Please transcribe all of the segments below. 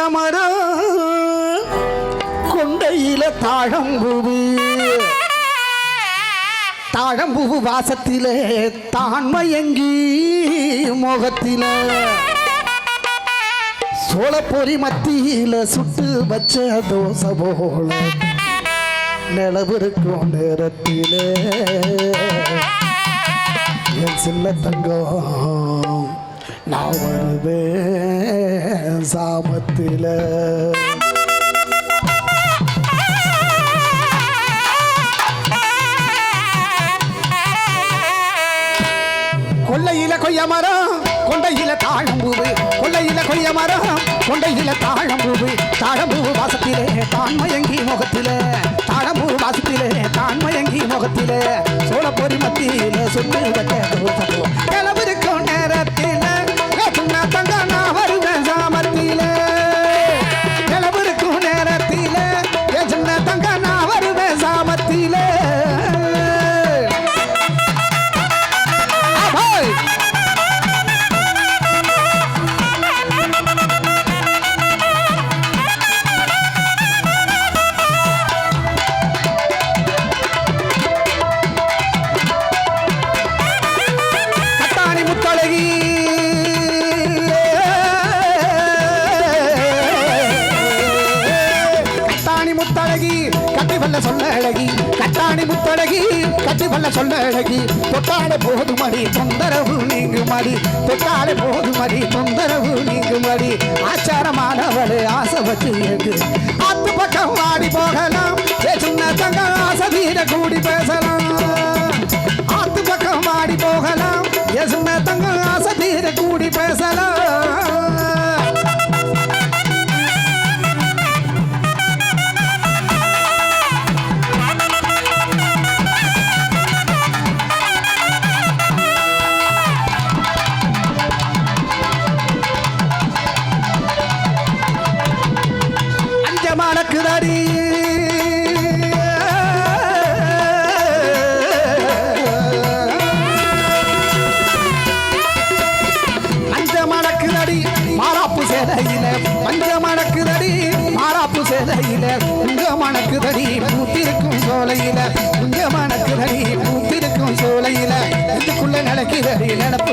கொய்யாமரம் கொண்டையில தாழம்பூவு. தாழம்பூவு வாசத்திலே தான்மயங்கி முகத்தில. சோளப்பொறி மத்தியில சுட்டு வச்ச தோசை போல நிலவிருக்கும் நேரத்திலே. என் சின்ன தங்கம். நான் வருவேன் சாமத்தில். கொள்ளையில கொய்ய மரம் கொண்டையில தாழம்பூவு. கொள்ளையில கொய்ய மரம் கொண்டையில தாழம்பூவு. தாழம்பூவு வாசத்திலே தான்மயங்கி முகத்திலே. தாழம்பூ வாசத்திலே தான்மயங்கி முகத்திலே. சோளப்பொறி மத்தியிலே சொத்து வட்ட கிளம்பிருக்கும் நேரத்தில தங்க பழகி கட்டி வல்ல சொல்ல அழகி. தொட்டாலே போதுமடி தொந்தரவு நீங்கு நீங்குமடி. தொட்டாலே போதுமடி தொந்தரவு நீங்கு மடி ஆச்சாரமானவளே ஆசை வச்சு ஏகு அத்து பக்கம் வாடி போகலாம். சின்ன தங்க ஆசை வீர கூடி பேசலாம். ஆத்து பக்கம் வாடி போகலாம். எசும தங்க ஆசை வீர கூடி பேசலாம். மணக்குதடி பூத்திருக்கும் சோலையில உங்க மணக்குதடி பூத்திருக்கும் சோலையில இதுக்குள்ள நடக்குதடி நடப்பு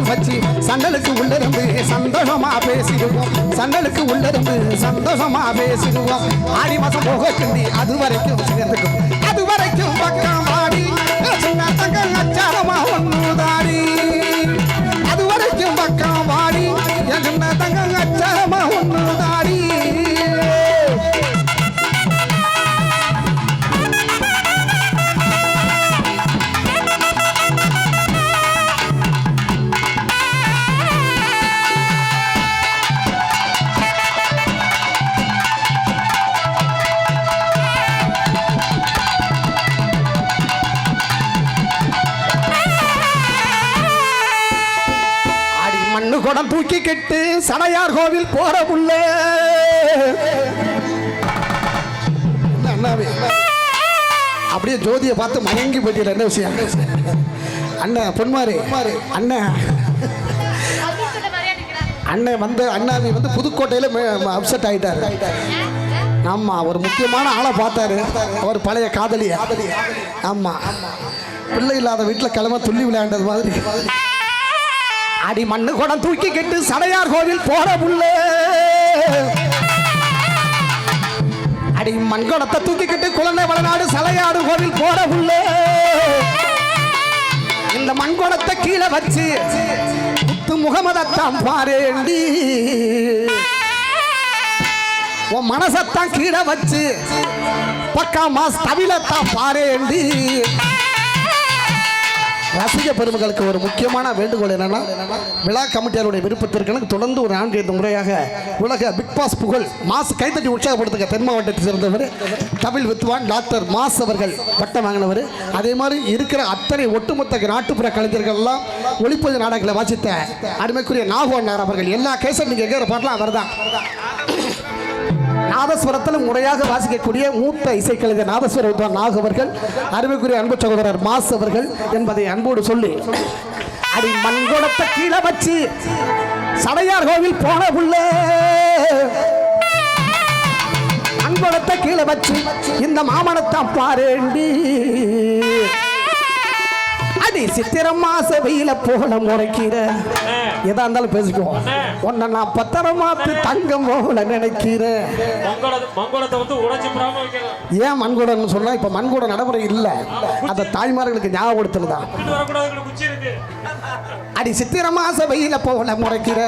வச்சு சண்டலுக்கு உள்ளிருந்து சந்தோஷமா பேசிடுவோம். சண்டலுக்கு உள்ளிருந்து சந்தோஷமா பேசிடுவோம். ஆடி மாசம் போக கிண்டி அது வரைக்கும் சேர்ந்துக்கும். அது வரைக்கும் பக்கம் ஆடி சின்ன தங்க அச்சாரமா ஒன்று குடம் கெட்டு சடையார் கோவில் போற புள்ள அப்படியே ஜோதியை பார்த்து மயங்கி போயிட்டு என்ன விஷயம். அண்ணன் பொன்மாரி. அண்ணன் அண்ணன் வந்து அண்ணாவி வந்து புதுக்கோட்டையில் அப்செட் ஆயிட்டாரு. ஆமா ஒரு முக்கியமான ஆளை பார்த்தாரு. அவர் பழைய காதலி ஆமா. பிள்ளை இல்லாத வீட்டில் கிளம்ப துள்ளி விளையாண்டது மாதிரி. அடி மண்ணு குடம் தூக்கிக்கிட்டு சடையார் கோவில் போற புள்ள. அடி மண் குடத்தை தூக்கிக்கிட்டு குழந்தை வளநாடு சலையாடு கோவில் போற புள்ள. இந்த மண் குடத்தை கீழே வச்சு முத்து முகமதத்தான் பாரேண்டி. உன் மனசத்தான் கீழே வச்சு பக்கா மாஸ் தவிலத்தான் பாரேண்டி. ரசிக பெருமக்களுக்கு ஒரு முக்கியமான வேண்டுகோள் என்னன்னா விழா கமிட்டியாருடைய விருப்பத்திற்கு தொடர்ந்து ஒரு ஆண்டு ஐந்து முறையாக உலக பிக் பாஸ் புகழ் மாஸ் கைத்தட்டி உற்சாகப்படுத்துங்க தென் மாவட்டத்தை சேர்ந்தவர் தமிழ் வித்வான் டாக்டர் மாஸ் அவர்கள் பட்டம் வாங்கினவர். அதே மாதிரி இருக்கிற அத்தனை ஒட்டுமொத்த நாட்டுப்புற கலைஞர்கள் எல்லாம் ஒளிப்பது நாடகங்களை வாசித்த அருமைக்குரிய நாகோன்னார் அவர்கள் எல்லா கேஸும் நீங்கள் எங்கே பாட்டலாம் அவர் தான் நாதஸ்வரத்தில் முறையாக வாசிக்கக்கூடிய மூத்த இசைக்கலைஞர் நாதஸ்வர வித்வான் நாக் அவர்கள். அருமைக்குரிய அன்பு சகோதரர் மாஸ் அவர்கள் என்பதை அன்போடு சொல்லி அடி மண்குடத்தை கீழே வச்சு சடையார் கோவில் போன புள்ள அன்புடத்தை கீழே வச்சு இந்த மாமனத்தை பாரேண்டி. அடி சித்திரம் மாச வெயில போன முறைக்கிற எதா இருந்தாலும் பேசிக்குவோம். உன்னை நான் பத்திரமாத்து தங்கம் நினைக்கிறேன். ஏன் மண்குடம்னு சொன்னா இப்ப மண்குட நடைமுறை இல்ல. அந்த தாய்மார்களுக்கு இருக்கு. அடி சித்திர மாச வெயில போல முறைக்கிற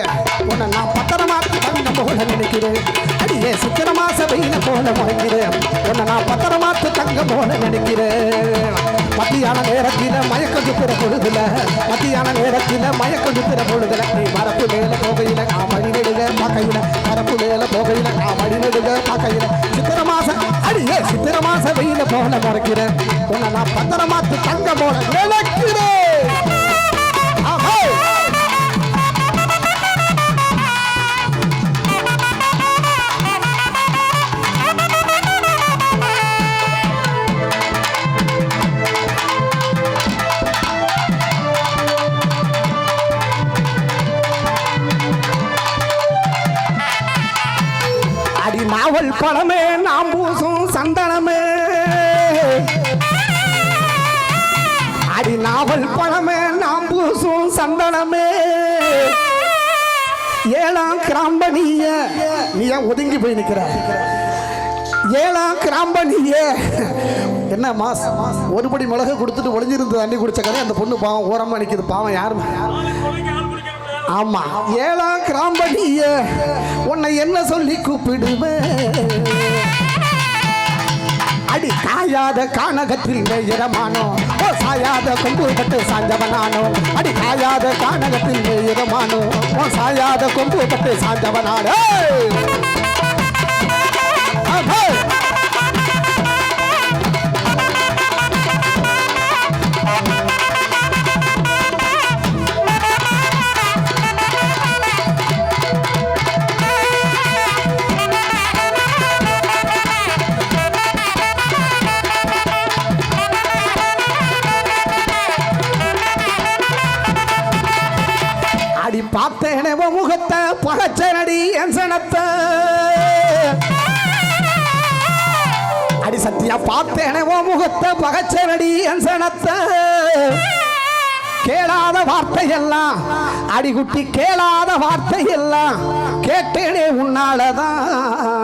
உன்னை நான் பத்திரமாத்து தங்கம் போல நினைக்கிறேன். அடியே சித்திர மாச வெயில போல முறைக்கிறேன். உன்னை நான் பத்திரமாத்து தங்கம் போல நினைக்கிறேன். மத்தியான நேரத்தில் மயக்கம் சுத்துற பொழுதுல மத்தியான நேரத்தில் மயக்கம் சுத்துற பொழுதுல நீ மரப்பு மேல போகையில நான் மணி நெடுக பார்க்கையில மரப்பு மேல போகையில நான் மணி நெடுக பார்க்கையில சித்திர மாசம் அடியே சித்திர மாசம் வெயில போல முறைக்கிறேன் உன்னை நான் பத்திரமாத்து தங்க போல நினைக்கிறேன் சந்தனமே நாம் பூசும் சந்தனமே. அடி நாவல் பழமே நாம் பூசும் சந்தனமே. ஏழாம் கிராம்பனிய நீ ஏன் ஒதுங்கி போய் நிற்கிற ஏழாம் கிராம்பனிய என்ன மாஸ் ஒரு படி மிளகு கொடுத்துட்டு ஒளிஞ்சிருந்து தண்ணி குடிச்ச கதை அந்த பொண்ணு பாவம் ஓரமாக நிற்கிது பாவம் யாருமே. ஆமா. ஏழாம் கிராம்பனிய உன்னை என்ன சொல்லி கூப்பிடுவேன் அடி காயாத கானகத்தில் நேயரமானோ ஓ சாயாத கொம்பு பட்டு சாஞ்சவனானோ. அடி காயாத கானகத்தில் நேயரமானோ ஓ சாயாத கொம்பு பட்டு சாஞ்சவனானோ Hey! பகச்சனடி என் சனத்தை. அடி சத்தியா பார்த்தேனே ஓ முகத்தை. பகச்சனடி என் சனத்தை. கேளாத வார்த்தை எல்லாம் அடிகுட்டி கேளாத வார்த்தை எல்லாம் கேட்டேனே உன்னாலதான்.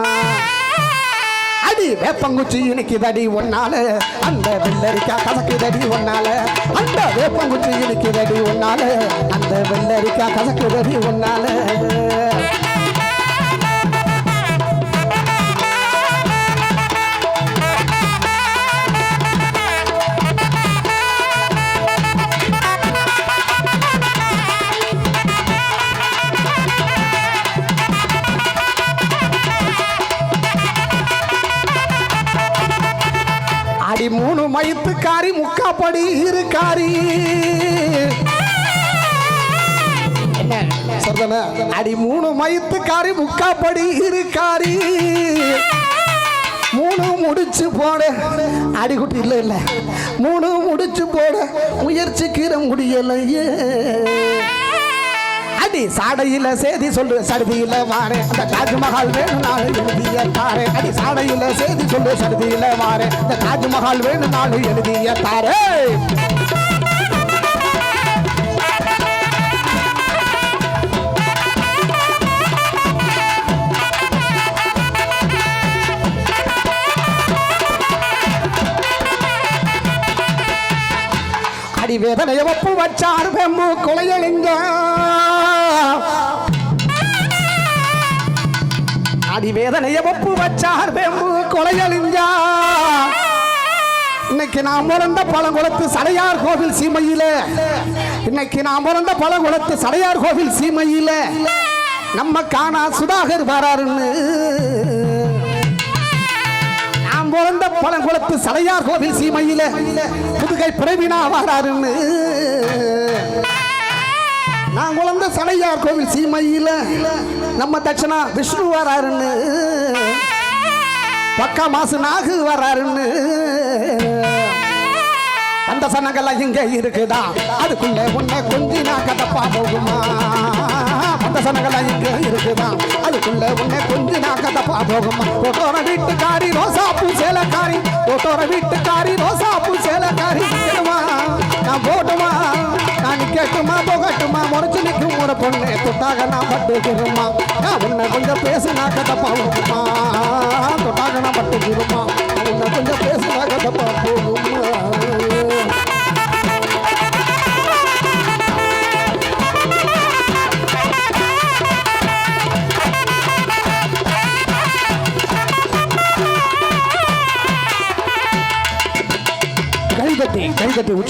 அடி வேப்பங்குச்சி இனிக்குதடி ஒன்னால அந்த வெள்ளரிக்கா கசக்குதடி ஒன்னால அந்த வேப்பங்குச்சி இனிக்குதடி ஒன்னால அந்த வெள்ளரிக்கா கசக்குதடி ஒன்னால மயத்துக்காரி முக்காப்படி இருக்காரி. சரிதானே அடி மூணு மயத்துக்காரி முக்காப்படி இருக்காரி. மூணு முடிச்சு போட அடிக்குட்டி இல்லை இல்லை. மூணு முடிச்சு போட முயற்சிக்கிற முடியலையே. அடி சாடையில சேதி சொல்லு சடுதியில வாரே. அந்த தாஜ்மஹால் வேணும் நாள் எழுதிய தாரே. அடி சாடையில சேதி சொல்லு சடுதியில வாரே. அந்த தாஜ்மஹால் வேணும் நாள் எழுதிய தாரே. அடி ஒப்பு வச்சார் வெம்மு கொலையழிங்க அடிவேதனைய ஒப்பு வச்சார் வேம்பு கொலையழிஞ்சா. இன்னைக்கு நான் பிறந்த பழங்குளத்து சடையார் கோவில் சீமையில. இன்னைக்கு நான் பிறந்த பழங்குளத்து சடையார் கோவில் சீமையில. நம்ம காணா சுதாகர் வராருன்னு. நாம் பிறந்த பழங்குளத்து சடையார் கோவில் சீமையில. புதுகை பிறவினா வாராருன்னு. நான் குழந்த சடையார் கோவில் சீமையில் நம்ம தட்சணா விஷ்ணு வராருன்னு. பக்கா மாசு நாகு வராருன்னு. அந்த சனங்கள்லாம் இங்கே இருக்குதா? அதுக்குள்ளே உன்னை கொஞ்சி நான் கதப்பா போகுமா? அந்த சனங்கள்லாம் இங்க இருக்குதா அதுக்குள்ள உன்னை கொஞ்சி நான் கதப்பா போகுமா ஓட்டோர வீட்டுக்காரி ரோசா பூ சேலக்காரி. ஓட்டோர வீட்டுக்காரி ரோசா பூ சேலக்காரி. நிக்கணுமா? நான் போட்டுமா? நான் கேட்டுமா போகட்டுமா? முறைச்சு நிற்கும் ஒரு பொண்ணு தொட்டாக நான் பட்டுக்கிறோமா நான் உன்னை கொஞ்சம் பேசுனா கதப்பா போகுமா தொட்டாக நான் பட்டுக்கிறோமா உன்னை கொஞ்சம் பேசுனா கதப்பா போகுமா campeão.